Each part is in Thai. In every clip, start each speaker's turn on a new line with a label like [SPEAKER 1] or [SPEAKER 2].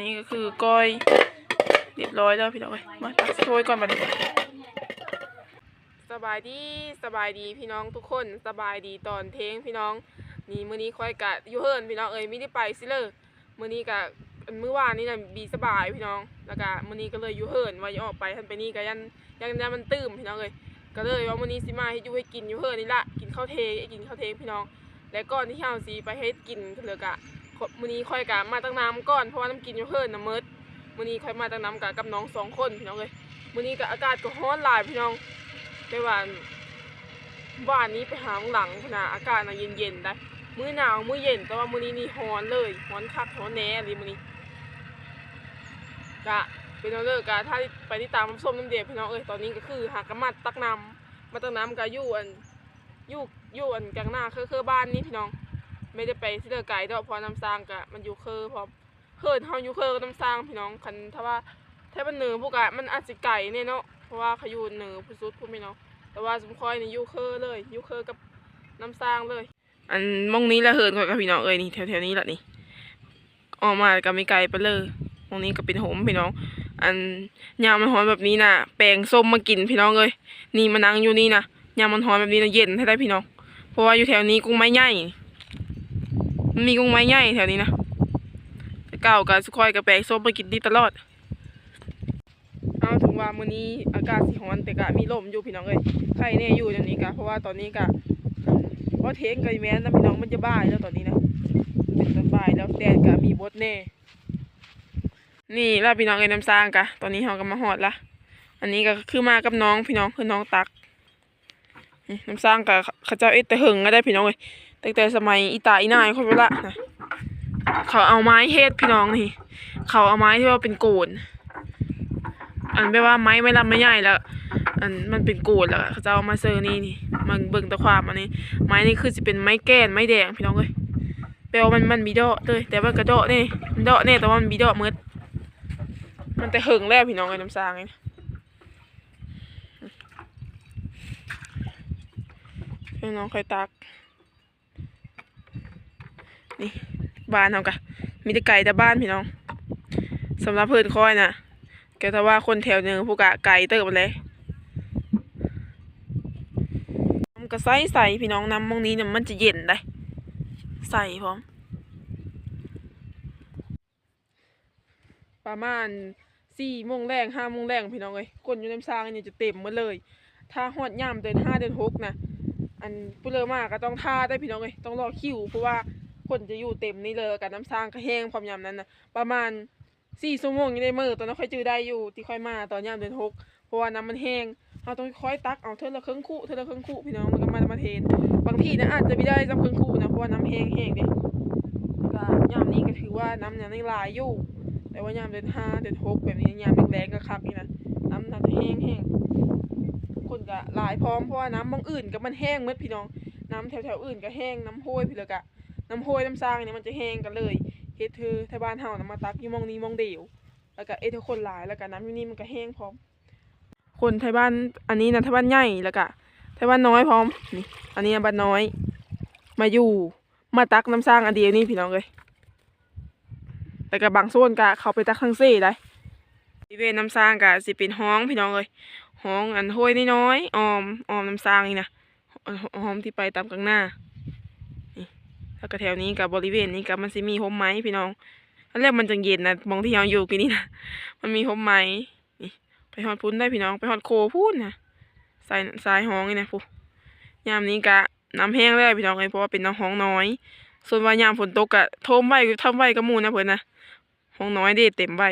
[SPEAKER 1] นี่ก็คือก้อยเรียบร้อยแล้วพี่น้องเอ้ยมาตักถ้วยก่อนมาดิสบายดีสบายดีพี่น้องทุกคนสบายดีตอนเทงพี่น้องนี่มื้อนี้ค่อยกะยูเฮิร์นพี่น้องเอ้ยไม่ได้ไปซิเลยมื้อนี้กะมื้อวานนี่นะบีสบายพี่น้องแล้วก็มื้อนี้ก็เลยยูเฮิร์นว่าจะออกไปทันไปนี่ก็ยันยังยันมันตื้มพี่น้องเอ้ยก็เลยว่ามื้อนี้สิมาให้ยูให้กินยูเฮิร์นนี่ละกินข้าวเทกินข้าวเทงพี่น้อง และก่อนที่เฮาสิไปเฮ็ดกินเลือกะ มื้อนี้ค่อยกะมาตั้งน้ำก่อนเพราะว่าน้ำกินอยู่เฮิรนนะมิดมื้อนี้ค่อยมาตั้งน้ำกะกับน้องสองคนพี่น้องเอ้ยมื้อนี้ก็อากาศก็ร้อนหลายพี่น้องแต่ว่าบ้านนี้ไปหาหลังพนะอากาศน่ะเย็นๆได้มื้อหนาวมื้อเย็น แต่ว่ามื้อนี้นี่ร้อนเลยร้อนคักร้อนแน่เลยมื้อนี้กะเป็นเอาเลิกกะถ้าไปที่ตามน้ำส้มน้ำเดียพี่น้องเอ้ยตอนนี้ก็คือหากะมาตักน้ำมาตักน้ำกะยู่อันยู่ยู่อันกลางหน้าเคือคือบ้านนี้พี่น้อง ไม่ได้ไปเลิกไกลดอกเพอน้ำซางกะมันอยู่คือพร้อมเฮิร์นเฮาอยู่เคิร์นน้ำสร้างพี่น้องคันถ้าว่าถ้ามันเหนือพวกอะมันอาจจะไก่เนี่ยเนาะเพราะว่าเขาอยู่เหนือผู้สุดพูดไม่เนาะแต่ว่าสมคอยนี่อยู่เคิร์เลยอยู่เคิร์กับน้ำสร้างเลย อันมองนี้ละเฮิร์นกับพี่น้องเอ้ยนี่แถวๆนี้ละนี่ออกมาก็ไม่ไกลไปเลยมองนี้ก็เป็นโหมพี่น้อง อันยามมันหอนแบบนี้น่ะแปลงส้มมากินพี่น้องเอ้ยนี่มานั่งอยู่นี่นะยามมันหอนแบบนี้นะเย็นให้ได้พี่น้อง เพราะว่าอยู่แถวนี้กุ้งไม้ใหญ่ มันมีกุ้งไม้ใหญ่แถวนี้นะเก่ากับสุคอยกับแปลงส้มไปกินดีตลอด เอาถึงว่ามื้อนี้อากาศสิร้อนแต่ก็มีลมอยู่พี่น้องเอ้ยใครแน่อยู่เดี๋ยวนี้กะเพราะว่าตอนนี้กะว่าเทงกับแม่นนะพี่น้องมันจะบ่ายแล้วตอนนี้นะเป็นตอนบ่ายแล้วแดดก็มีบดแน่นี่แล้วพี่น้องเอ้ยน้ำสร้างกะตอนนี้เราก็มาฮอดละอันนี้ก็คือมากับน้องพี่น้องคือน้องตักน้ำสร้างกะเขาเจ้าเอ็ดแต่หึงก็ได้พี่น้องเอ้ย ตั้งแต่สมัยอีตาอีนายคนเวละนะเขาเอาไม้เฮ็ดพี่น้องนี่ เขาเอาไม้ที่ว่าเป็นโกน อันแปลว่าไม้ไม่ลำไม่ใหญ่แล้ว อันมันเป็นโกนแล้วเขาจะเอามาเซอร์นี่นี่ มันเบิ่งตะความอันนี้ ไม้นี่คือจะเป็นไม้แก้นไม้แดงพี่น้องเอ้ยแปลว่ามันมันมีดอกเลยแต่มันกระดอกนี่มันดอกนี่แต่ว่ามันมีดอกมืดมันแต่หึงแล้วพี่น้องไอ้น้ำซางนี่พี่น้องใครตัก นี่บ้านเขากะมีแต่ไก่แต่บ้านพี่น้องสำหรับเพื่อนค่อยน่ะแกแต่ว่าคนแถวหนึงพวกกะไก่เติบมาเลยน้ำก็ใส่ใส่พี่น้องน้ำมองนี้เนี่ยมันจะเย็นได้ใส่พร้อมประมาณสี่โมงแรงห้าโมงแรงพี่น้องเอ้ยคนอยู่ในซางเนี่ยจะเต็มหมดเลย ถ้าฮอดย่ามเดือนห้าเดือนหกนะอันปุเลอมากก็ต้องท่าได้พี่น้องเอ้ยต้องรอคิวเพราะว่า คนจะอยู่เต็มนี่เลยกับน้ำสร้างกระแห้งความยามนั้นนะประมาณสี่ชั่วโมงอยู่ในมือตอนนั้นค่อยจือได้อยู่ที่ค่อยมาตอนยามเดือนหกเพราะว่าน้ำมันแห้งเราต้องค่อยตักเอาเท่าละครึ่งคู่เท่าละครึ่งคู่พี่น้องแล้วก็มามาเทนบางทีนะอาจจะไม่ได้จำครึ่งคู่นะเพราะว่าน้ำแห้งแห้งเด้ก็ยามนี้ก็ถือว่าน้ำยังไม่ลายอยู่ แต่ว่ายามเดือนห้าเดือนหกแบบนี้ยามแรงๆก็คักนี่นะน้ำน่าจะแห้งแห้งคนก็หลายพร้อมเพราะว่าน้ำบางอื่นก็มันแห้งหมดพี่น้องน้ำแถวๆอื่นก็แห้งน้ำห้วยพี่เลยกะ น้ำห้วยน้ำซางเนี่ยมันจะแห้งกันเลยเฮ็ดคือไที่บ้านเฮานะมาตักอยู่มองนี้มองเดียวแล้วก็เอ็ดให้คนหลายแล้วก็น้ำอยู่นี่มันก็แห้งพร้อม คนไทยบ้านอันนี้นะไทยบ้านใหญ่แล้วก็ไทยบ้านน้อยพร้อมนี่อันนี้บ้านน้อย มาอยู่มาตักน้ำซางอันเดียวนี่พี่น้องเลยแล้วก็บางส่วนก็เขาไปตักทั้งเซ่ได้บริเวณน้ำซางก็สิเป็นห้องพี่น้องเลยห้องอันห้วยน้อยๆออมออมน้ำซางนี่นะห้องที่ไปตามกลางหน้า แล้วก็แถวนี้กับบริเวณนี้กับมันสิมีโฮมไม้พี่น้องอันแรกมันจังเย็นนะมองที่เราอยู่กี่นี่นะมันมีโฮมไม้นี่ไปหอดพุ้นได้พี่น้องไปหอดโคพุ้นนะสายสายห้องนี่นะพูยามนี้กะน้ำแห้งเล้พี่น้องเลยเพราะว่าเป็นน้ำห้องน้อย ส่วนว่ายามฝนตกกะโทมไว้ทำไว้กระมูนะเพื่อนนะห้องน้อยเด็เต็มไว้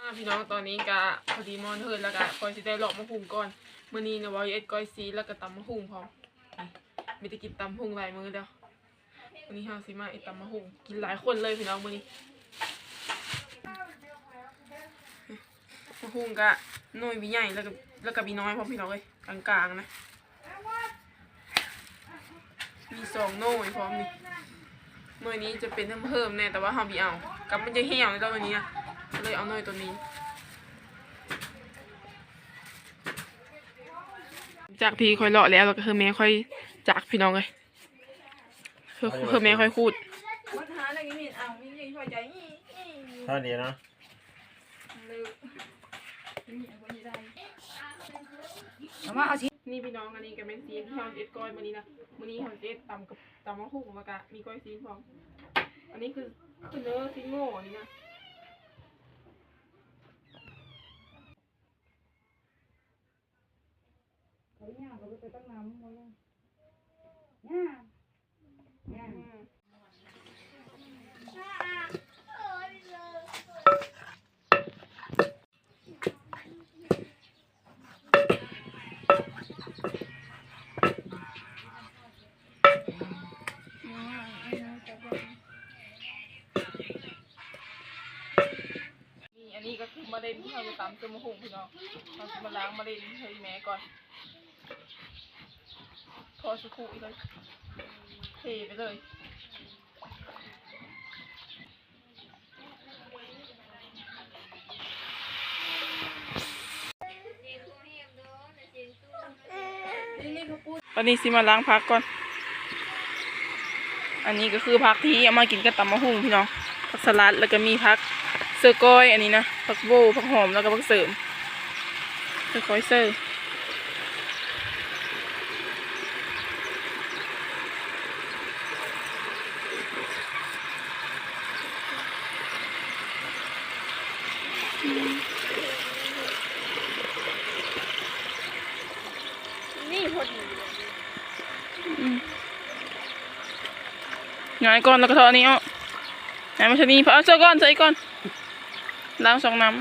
[SPEAKER 1] อ่าพี่น้องตอนนี้กะพอดีมอนเฮิร์นแล้วกะก่อนสิได้หลอกมะฮุงก่อนมื้อนี้นะว่าเอ็ดก้อยซีแล้วก็ตำมะฮุงพร้อมมีแต่กินตำมะฮุงหลายมื้อแล้ววันนี้เฮาสิมาเอ็ดตำมะฮุงกินหลายคนเลยพี่น้องมื้อนี้ มะฮุงกะหน่วยวิใหญ่แล้วก็แล้วก็มีน้อยพร้อมพี่น้องเอ้ยกลางๆนะ มีสองหน่วยพร้อมนี่หน่วยนี้จะเป็นน้ำเพิ่มแน่แต่ว่าเฮาบ่เอากับมันจะเหี่ยวในตอนนี้นะเลยเอาหน่อยตัวนี้ จากที่ค่อยเลาะแล้วแล้วก็คือแม่ค่อยจากพี่น้องเลยคือคือแม่ค่อยคูด
[SPEAKER 2] วัดหาอะไรกันนี่เอาไม่ใช่ช่วยใจนี่นี่
[SPEAKER 3] เท่านี้เนาะ
[SPEAKER 2] เอามาเอาชิ้น
[SPEAKER 1] นี่พี่น้องอันนี้ก็เป็นซีนที่เราเอ็ดก้อยมื้อนี้นะมื้อนี้เราเอ็ดตำกับตำมะฮุ่งแล้วก็มีก้อยซีนพร้อมอันนี้คือคือเนื้อซีนโง่อันนี้นะ
[SPEAKER 2] เขาเนี่ยเขาไปตั้งน้ำมันเนี่ยเนี่ย
[SPEAKER 1] อืม นี่อัน นี้ก็คือมะเร็งที่เราจะตำจมะหุงพี่น้องเราจะมาล้างมะเร็งให้แม่ก่อนพอสักครู่อีกเลยเทไปเลยตอนนี้สิมาล้างพักก่อน อันนี้ก็คือพักที่เอามากินกับตำมะฮุ่งพี่น้อง ผักสลัดแล้วก็มีผัก เซอร์ก้อยอันนี้นะผักโบผักหอมแล้วก็ผักเสริมเซอร์ก้อยเซอร์นี่พอดีง่ายก่อนแล้วก็ทอนี้อะไหนมาชนีพอเอาเสื้อก่อนใส่ก่อน ล้างสองน้ำ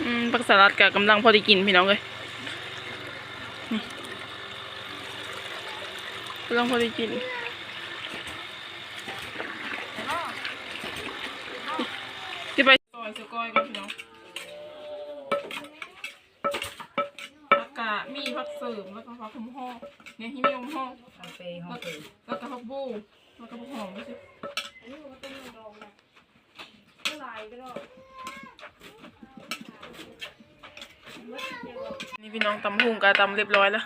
[SPEAKER 1] อืมผักสลัดกับกำลังพอดีกินพี่น้องเลยกำลังพอดีกินที่ไปซอยสกอยกันพี่น้อง ผักกาดมีผัก เสริมแล้วก็ผักหอมห่อเนี่ยที่มีหอมห่อ
[SPEAKER 2] เอาไปห้องเปิด
[SPEAKER 1] แล้วก็ผักบูแล้วก็ผักหอมไม่ใช่นี่พี่น้องตำหุงกาตำเรียบร้อยแล้ว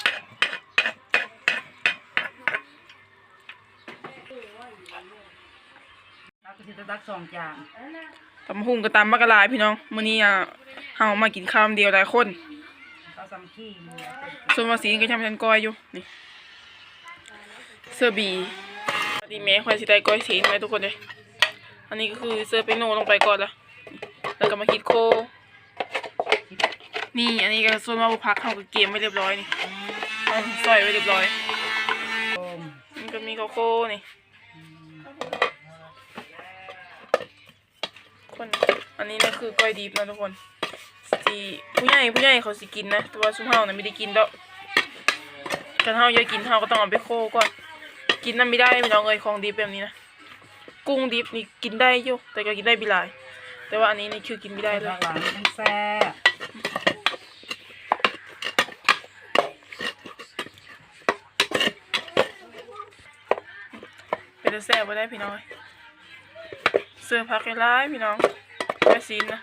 [SPEAKER 2] ตักสองจาน
[SPEAKER 1] ตำหุงกาตำมะกะลายพี่น้องมื้อนี้อะเฮามากินข้าวเดียวหลายคน
[SPEAKER 2] เราซัมขี้มือ
[SPEAKER 1] ส่วนมาสีก็ทำชันก้อยอยู่นี่เสื้อบีดีแม่ควายสิได้ก้อยสีไหมทุกคนเลยอันนี้ก็คือเสื้อเปโนลงไปก่อนละแล้วก็มาคิดโค นี่อันนี้ก็ส่วนมาบุพักเขาก็เกมไว้เรียบร้อยนี่เอาใส่ไว้เรียบร้อย
[SPEAKER 2] ม
[SPEAKER 1] มันก็มีข้าโค้นี่คนอันนี้นะคือก้อยดิบนะทุกคน สีผู้ใหญ่ผู้ใหญ่เขาสิกินนะแต่ว่าซุมเฮานะไม่ได้กินดอกกันเฮาอยากกินเฮาก็ต้องเอาไปโคก่อนกินน้ำไม่ได้พี่น้องเอ้ยของดิบแบบนี้นะกุ้งดิบนี่กินได้อยู่แต่ก็กินได้บิหลายแต่ว่าอันนี้นี่คือกินไม่ได้เลย
[SPEAKER 2] หลังมันแซ่บ
[SPEAKER 1] เป็นตาแซ่บไ่ได้พี่น้องเอ้ยเสื้อพักให้ร้ายพี่น้องก้อยซีนนะ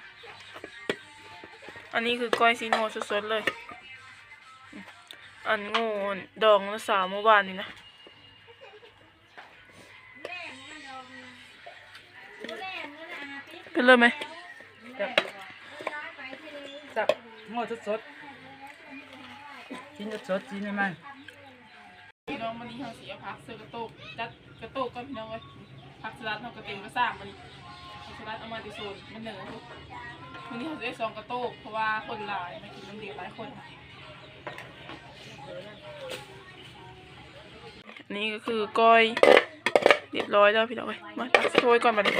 [SPEAKER 1] อันนี้คือก้อยซีนโง่สดๆเลย อันโง่ดองละสาวเมื่อวานนี่นะเป็นเลยไหม
[SPEAKER 2] จับจับงอสดๆชิ้นสดๆชิ้นไม่มัน
[SPEAKER 1] วันนี้เราสีเอาพักซื้อกระโตกจัดกระโตกก่อนพี่น้องเอ้ยพักสลัดเรากระเต็มกระซ่างวันนี้ พักสลัดเอามาติโซนมันเหนือทุกวันนี้เราจะได้สองกระโตกเพราะว่าคนหลายมากินน้ำเดียวหลายคนค่ะอันนี้ก็คือก้อยเรียบร้อยแล้วพี่น้องเอ้ยมาตักโชยก่อนบัดนี้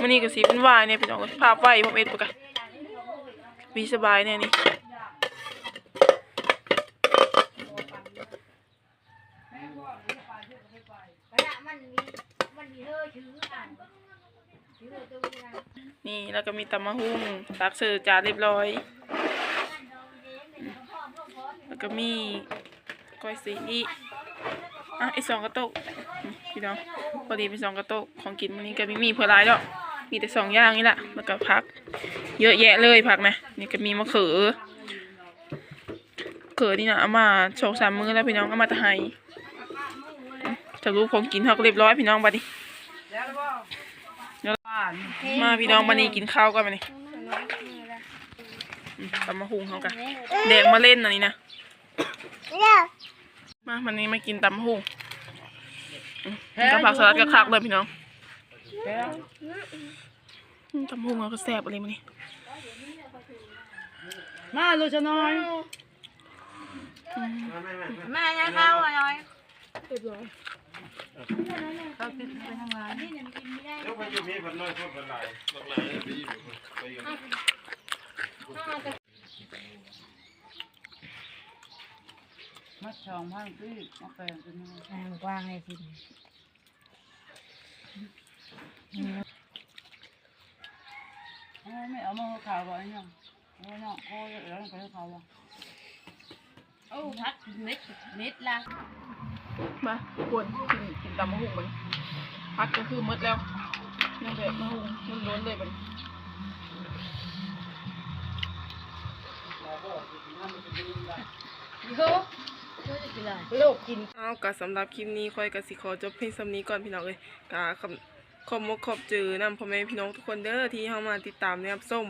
[SPEAKER 1] วันนี้ก็สีเป็นวายเนี่ยพี่น้องเอ้ยภาพไหวผมเอ็ดปะกะวีสบายเนี่ยนี่
[SPEAKER 2] ไปละมันมีมันมีเธอถืออ่านถือตัวนี้นะ
[SPEAKER 1] นี่แล้วก็มีตำมะฮุ่งตักเสิร์ฟจานเรียบร้อย แล้วก็มีก้อยสีอีอะไอสองกระโตกพี่น้องพอดีเป็นสองกระโตกของกินวันนี้ก็ไม่มีเพื่อหลายดอกมีแต่สองอย่างนี่แหละแล้วก็ผัก เยอะแยะเลยผักนะนี่ก็มีมะเขือเขือนี่นะเอามาโชว์สามมือแล้วพี่น้องเอามาตะไห้จะรู้ของกินเขาก็เรียบร้อยพี่น้องบัดนี้ มาพี่น้องบัดนี้กินข้าวกันบัดนี้อืมตำมะฮุ่งเขากันแดงมาเล่นอันนี้นะมาวันนี้มากินตำมะฮุ่งอืมกับผักสลัดกับคักเลยพี่น้องอืมตำมะฮุ่งเราก็แซ่บอะไรมานี่
[SPEAKER 2] มาลูกจะน้อย
[SPEAKER 1] อืม
[SPEAKER 2] แม่ยังเข้าอะน้อย
[SPEAKER 1] เรียบร้อย
[SPEAKER 2] เขาติดไปทางร้าน
[SPEAKER 3] แล้วพออยู่มีคนน้อยคนคนหลายหลหลายไปอยู่ไปอยู่
[SPEAKER 2] มาสองพันปีมาแปลงเป็นทางกว้างเลยสิไม่เอามาขาวบ่อยยังเอาเนาะโอ้ยแล้วไปขาวบ่โอ้พัดเม็ดเม็ดละ
[SPEAKER 1] มาทุกคนกินกินตำมะฮุ่งมันพักก็คือหมดแล้วยังแบบมะฮุ่งมันล้นเลยมัน
[SPEAKER 2] ลูกกิน
[SPEAKER 1] เอากะสำหรับคลิปนี้ค่อยกะสิขอจบเพียงสำนี้ก่อนพี่น้องเลยกะขอบขอบมกขอบจือนำพ่อแม่พี่น้องทุกคนเด้อที่เข้ามาติดตามนะครับส้ม